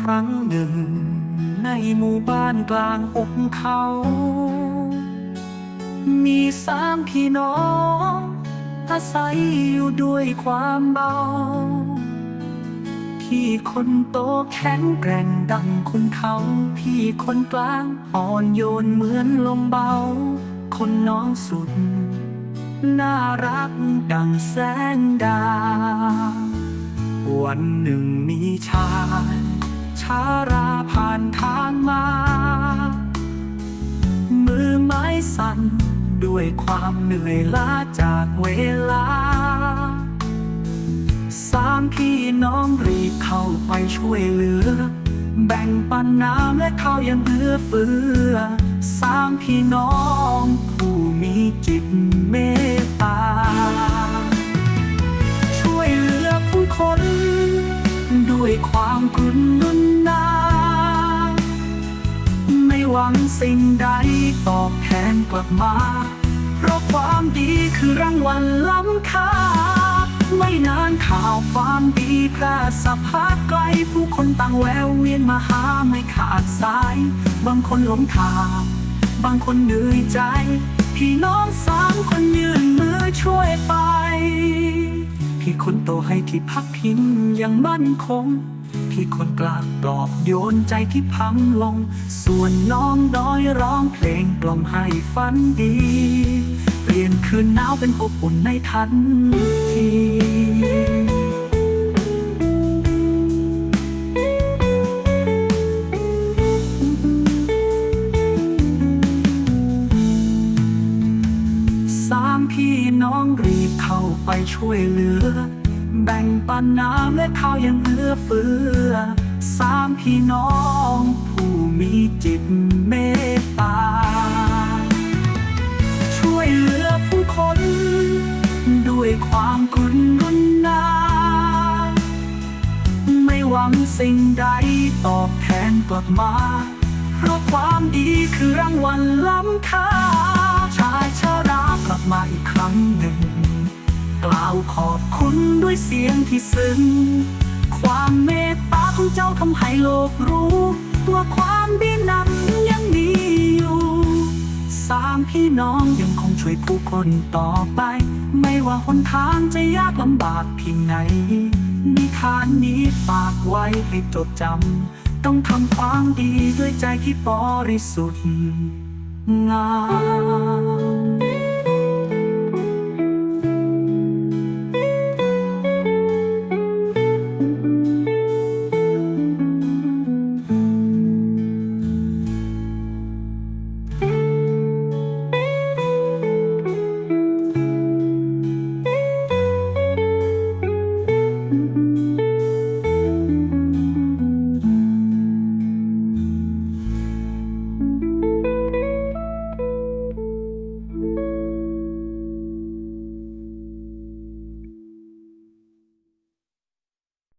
ครั้งหนึ่ง ในหมู่บ้านกลางหุบเขา มีสามพี่น้อง อาศัยอยู่ด้วยความเบา พี่คนโตแข็งแกร่งดังคุณเขา พี่คนกลางอ่อนโยนเหมือนลมเบา คนน้องสุด น่ารักดังแสงดาววันหนึ่งมีชาย ชาราผ่านทางมา มือไม้สั่นด้วยความเหนื่อยล้าจากเวลา สามพี่น้องรีบเข้าไปช่วยเหลือ แบ่งปันน้ำและข้าวยังเหลือเฟือ สามพี่น้องผู้มีจิตเมตตา ด้วยความกรุณาไม่หวังสิ่งใดตอบแทนกลับมา เพราะความดีคือรางวัลล้ำค่า ไม่นานข่าวความดีแพร่สะพัดไกลผู้คนต่างแววเวียนมาหาไม่ขาดสาย บางคนหลงทางบางคนเหนื่อยใจ พี่น้องสามคนยืนมือช พี่คนโตให้ที่พักพิงอย่างมั่นคง พี่คนกลางปลอบโยนใจที่พังลง ส่วนน้องน้อยร้องเพลงกล่อมให้ฝันดี เปลี่ยนคืนหนาวเป็นอบอุ่นในทันที พี่น้องรีบเข้าไปช่วยเหลือ แบ่งปันน้ำและข้าวยังเหลือเฟือสามพี่น้อง ผู้มีจิตเมตตา ช่วยเหลือผู้คน ด้วยความกรุณาไม่หวังสิ่งใดตอบแทนกลับมา เพราะความดีคือรางวัลล้ำค่า มาอีกครั้งหนึ่ง กล่าวขอบคุณด้วยเสียงที่ซึ้ง ความเมตตาของเจ้าทำให้โลกรู้ ว่าความดีนั้นยังมีอยู่ สามพี่น้องยังคงช่วยผู้คนต่อไป ไม่ว่าหนทางจะยากลำบากเพียงไหนนิทานนี้ฝากไว้ให้จดจำ ต้องทำความดีด้วยใจที่บริสุทธิ์งาม